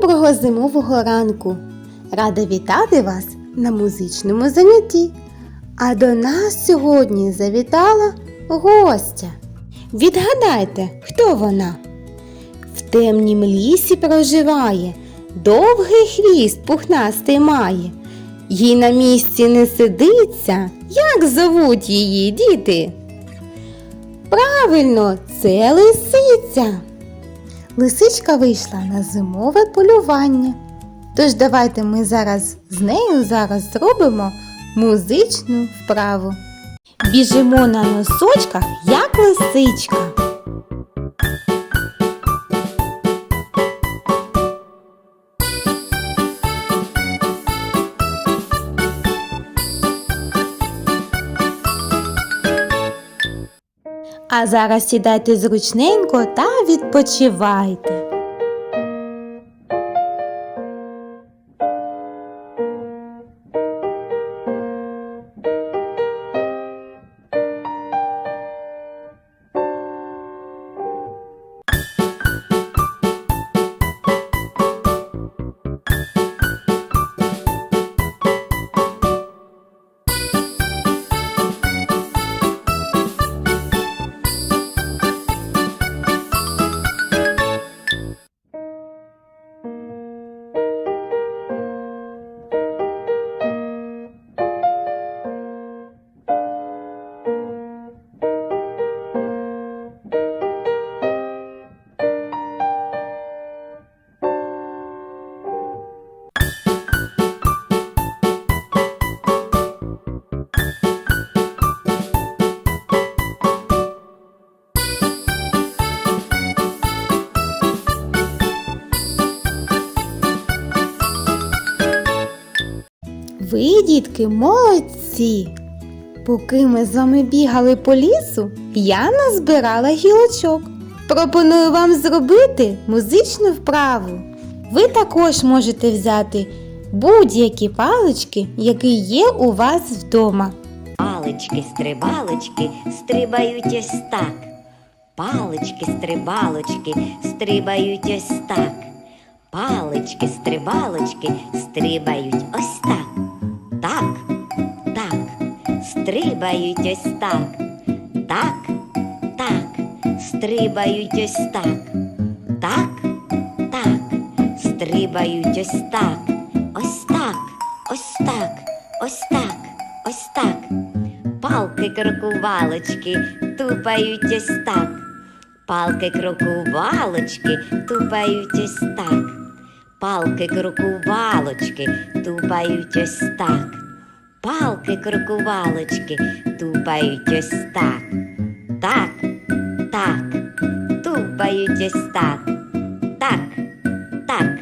Доброго зимового ранку! Рада вітати вас на музичному занятті. А до нас сьогодні завітала гостя. Відгадайте, хто вона? В темнім лісі проживає, довгий хвіст пухнастий має. Їй на місці не сидиться. Як зовуть її діти? Правильно, це лисиця. Лисичка вийшла на зимове полювання. Тож давайте ми зараз з нею зараз зробимо музичну вправу. Біжимо на носочках, як лисичка. А зараз сідайте зручненько та відпочивайте. Ви, дітки, молодці! Поки ми з вами бігали по лісу, я назбирала гілочок. Пропоную вам зробити музичну вправу. Ви також можете взяти будь-які палички, які є у вас вдома. Палички, стрибалочки, стрибають ось так. Палички, стрибалочки, стрибають ось так. Палички, стрибалочки, стрибають ось так. Так, так, стрибають ось так. Так, так, стрибають ось так. Так, так, стрибають ось так. Ось так, ось так, ось так, ось так. Палки крокувалочки тупають ось так. Палки крокувалочки тупають ось так. Палки крокувалочки тупають ось так. Палки крокувалочки тупають ось так. Так, так, тупають ось так. Так, так,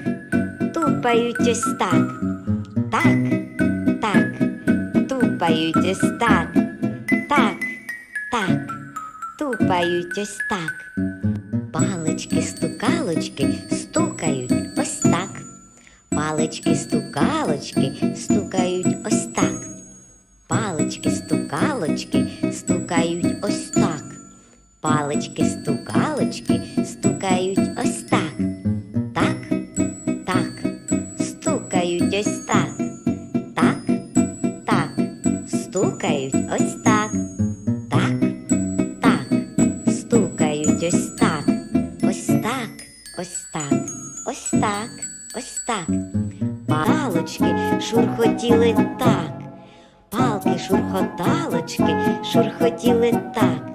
тупають ось так. Так, так, тупають ось так. Так, так, тупають ось так. Палички, стукалочки стукають. Палички, стукалочки стукають ось так. Палички, стукалочки стукають ось так. Палички, стукалочки стукають ось так. Так, так, стукають ось так. Так, так, стукають ось так. Так, так, стукають ось так. Ось так, ось так, ось так, ось так. Палочки шурхотіли так. Палки шурхоталочки шурхотіли так.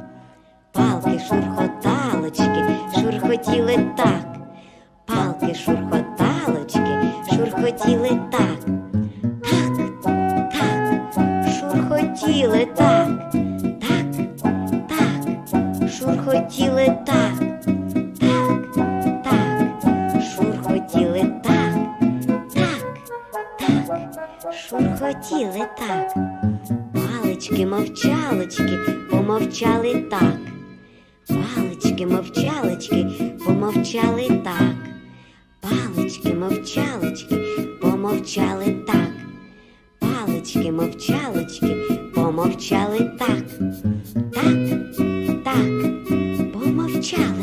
Палки шурхоталочки шурхотіли так. Палки шурхоталочки шурхотіли так. Так, так, шурхотіли так. Так, так, шурхотіли так. Шурхотіли так. Палички мовчалочки помовчали так. Палички мовчалочки помовчали так. Палички мовчалочки помовчали так. Палички мовчалочки помовчали так. Так, так, помовчали.